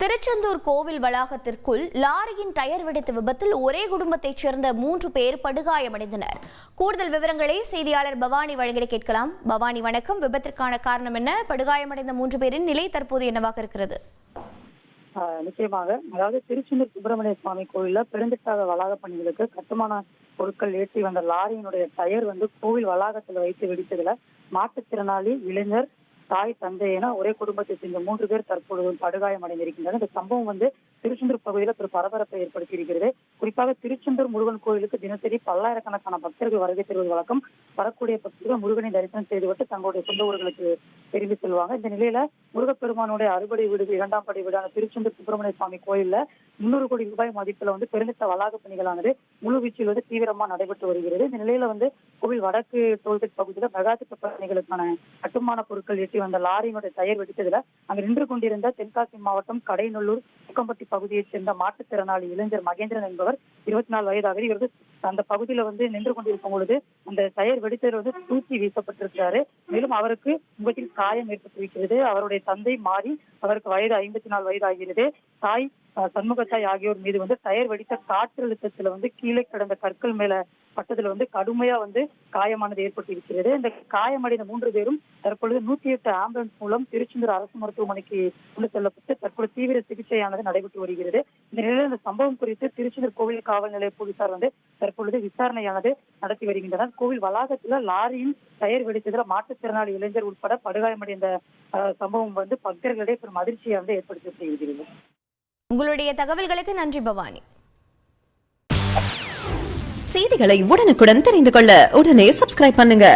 திருச்செந்தூர் கோவில் வளாகத்திற்குள் லாரியின் டயர் வெடித்த விபத்தில் ஒரே குடும்பத்தைச் சேர்ந்த மூன்று பேர் படுகாயமடைந்தனர். கூடுதல் விவரங்களை செய்தியாளர் பவானி வழங்கிட கேட்கலாம். பவானி வணக்கம். விபத்திற்கான காரணம் என்ன? படுகாயமடைந்த மூன்று பேரின் நிலை தற்போது என்னவாக இருக்கிறது? ஆஹ் நிச்சயமாக. அதாவது திருச்செந்தூர் சுப்பிரமணிய சுவாமி கோயில்ல பெருந்திட்டாத வளாக பணிகளுக்கு கட்டுமான பொருட்கள் ஏற்றி வந்த லாரியினுடைய டயர் வந்து கோவில் வளாகத்துல வைத்து வெடித்ததுல மாற்றுத்திறனாளி இளைஞர் தாய் தந்தை என ஒரே குடும்பத்தை சேர்ந்த மூன்று பேர் தற்பொழுது படுகாயம் அடைந்திருக்கின்றனர் இந்த சம்பவம் வந்து திருச்செந்தூர் பகுதியில் ஒரு பரபரப்பை ஏற்படுத்தி இருக்கிறது குறிப்பாக திருச்செந்தூர் முருகன் கோயிலுக்கு தினசரி பல்லாயிரக்கணக்கான பக்தர்கள் வருகை தருவது வழக்கம். வரக்கூடிய பக்தர்கள் முருகனை தரிசனம் செய்துவிட்டு தங்களுடைய சொந்த ஊர்களுக்கு திரும்பி செல்வாங்க. இந்த நிலையில முருகப்பெருமானுடைய அறுபடை வீடு இரண்டாம் படை வீடான திருச்செந்தூர் சுப்பிரமணிய சுவாமி கோயில்ல முன்னூறு கோடி ரூபாய் மதிப்புல வந்து பெருமித்த வளாக பணிகளானது முழு வீச்சில் வந்து தீவிரமா நடைபெற்று வருகிறது. இந்த நிலையில வந்து கோவில் வடக்கு டோல்கேட் பகுதியில மெகா திட்ட பணிகளுக்கான கட்டுமான பொருட்கள் எட்டி வந்த லாரியினுடைய டயர் வெடித்ததுல அங்க நின்று கொண்டிருந்த தென்காசி மாவட்டம் கடைநல்லூர் முக்கம்பட்டி பகுதியைச் சேர்ந்த மாற்றுத்திறனாளி இளைஞர் மகேந்திரன் என்பவர் இருபத்தி நாலு வயதாக இவர் அந்த பகுதியில வந்து நின்று கொண்டிருக்கும் பொழுது அந்த டயர் வெடித்தர் வந்து தூக்கி வீசப்பட்டிருக்கிறாரு. மேலும் அவருக்கு முகத்தில் காயம் ஏற்பட்டிருக்கிறது அவருடைய தந்தை மாறி அவருக்கு வயது ஐம்பத்தி நாலு வயது ஆகிறது தாய் சண்முகச்சாய் ஆகியோர் மீது வந்து டயர் வெடித்த காற்றழுத்தத்துல வந்து கீழே கிடந்த கற்கள் மேல பட்டத்துல வந்து கடுமையா வந்து காயமானது ஏற்பட்டிருக்கிறது. இந்த காயமடைந்த மூன்று பேரும் தற்பொழுது நூத்தி எட்டு ஆம்புலன்ஸ் மூலம் திருச்செந்தூர் அரசு மருத்துவமனைக்கு கொண்டு செல்லப்பட்டு தற்பொழுது தீவிர சிகிச்சையானது நடைபெற்று வருகிறது. இந்த நிலையில் இந்த சம்பவம் குறித்து திருச்செந்தூர் கோவில் காவல் நிலைய போலீசார் வந்து தற்பொழுது விசாரணையானது நடத்தி வருகின்றனர். கோவில் வளாகத்துல லாரியின் டயர் வெடித்ததுல மாற்றுத்திறனாளி இளைஞர் உட்பட படுகாயமடைந்த சம்பவம் வந்து பக்தர்களிடையே பெரும் அதிர்ச்சியை வந்து ஏற்படுத்தி வருகிறது. உங்களுடைய தகவல்களுக்கு நன்றி பவானி. செய்திகளை உடனுக்குடன் தெரிந்து கொள்ள உடனே சப்ஸ்கிரைப் பண்ணுங்க.